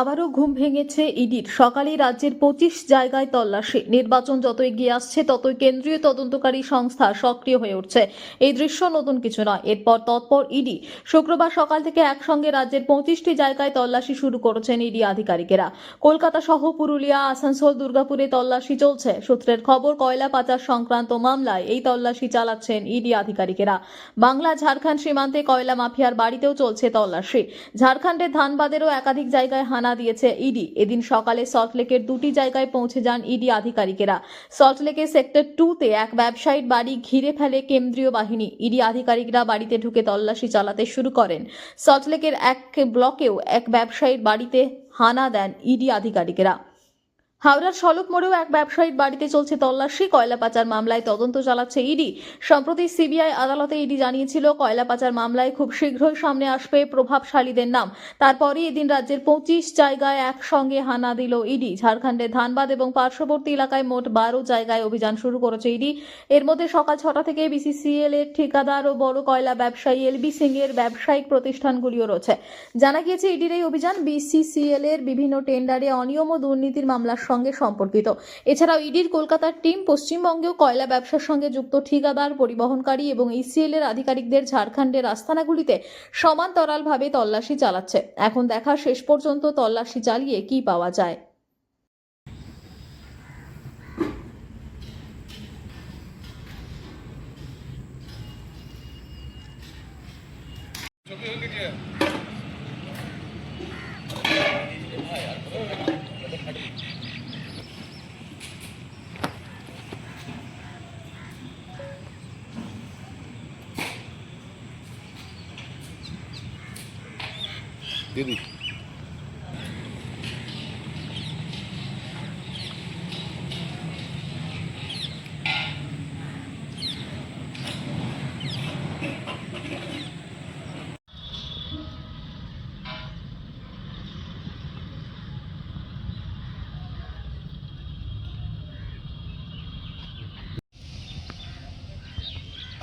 আবারও ঘুম ভেঙেছে ইডির। সকালেই রাজ্যের পঁচিশ জায়গায় তল্লাশি। নির্বাচন যত এগিয়ে আসছে, ততই কেন্দ্রীয় তদন্তকারী সংস্থা সক্রিয় হয়ে উঠছে। এই দৃশ্য নতুন কিছু নয়। এরপর তৎপর ইডি। শুক্রবার সকাল থেকে একসঙ্গে রাজ্যের পঁচিশটি জায়গায় তল্লাশি শুরু করেছেন ইডি আধিকারিকেরা। কলকাতা সহ পুরুলিয়া, আসানসোল, দুর্গাপুরে তল্লাশি চলছে। সূত্রের খবর, কয়লা পাচার সংক্রান্ত মামলায় এই তল্লাশি চালাচ্ছেন ইডি আধিকারিকেরা। বাংলা ঝাড়খণ্ড সীমান্তে কয়লা মাফিয়ার বাড়িতেও চলছে তল্লাশি। ঝাড়খণ্ডের ধানবাদেরও একাধিক জায়গায় দিয়েছে ইডি। এদিন সকালে সল্টলেকের দুটি জায়গায় পৌঁছে যান ইডি আধিকারিকেরা। সল্টলেকের সেক্টর টুতে এক ব্যবসায়ীর বাড়ি ঘিরে ফেলে কেন্দ্রীয় বাহিনী। ইডি আধিকারিকরা বাড়িতে ঢুকে তল্লাশি চালাতে শুরু করেন। সল্টলেকের এক ব্লকেও এক ব্যবসায়ীর বাড়িতে হানা দেন ইডি আধিকারিকেরা। হাওড়ার সলক মোড়েও এক ব্যবসায়ীর বাড়িতে চলছে তল্লাশি। কয়লা পাচার মামলায় তদন্ত চালাচ্ছে ইডি। সম্প্রতি সিবিআই আদালতে ইডি জানিয়েছিল, কয়লা পাচার মামলায় খুব শীঘ্রই সামনে আসবে প্রভাবশালীদের নাম। তারপরই এদিন রাজ্যের পঁচিশ জায়গায় একসঙ্গে হানা দিল ইডি। ঝাড়খণ্ডের ধানবাদ এবং পার্শ্ববর্তী এলাকায় মোট বারো জায়গায় অভিযান শুরু করেছে ইডি। এর মধ্যে সকাল ছটা থেকে বিসিসিএল এর ঠিকাদার ও বড় কয়লা ব্যবসায়ী এলবি সিং এর ব্যবসায়িক প্রতিষ্ঠানগুলিও রয়েছে। জানা গিয়েছে, ইডির এই অভিযান বিসিসিএল এর বিভিন্ন টেন্ডারে অনিয়ম ও দুর্নীতির মামলার সঙ্গে সম্পর্কিত। এছাড়াও ইডির কলকাতার টিম পশ্চিমবঙ্গেও কয়লা ব্যবসার সঙ্গে যুক্ত ঠিকাদার, পরিবহনকারী এবং ইসিএল এর আধিকারিকদের ঝাড়খণ্ডের আস্তানাগুলিতে সমান্তরালভাবে তল্লাশি চালাচ্ছে। এখন দেখা শেষ পর্যন্ত তল্লাশি চালিয়ে কি পাওয়া যায়। দিয়ে দিই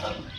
Thank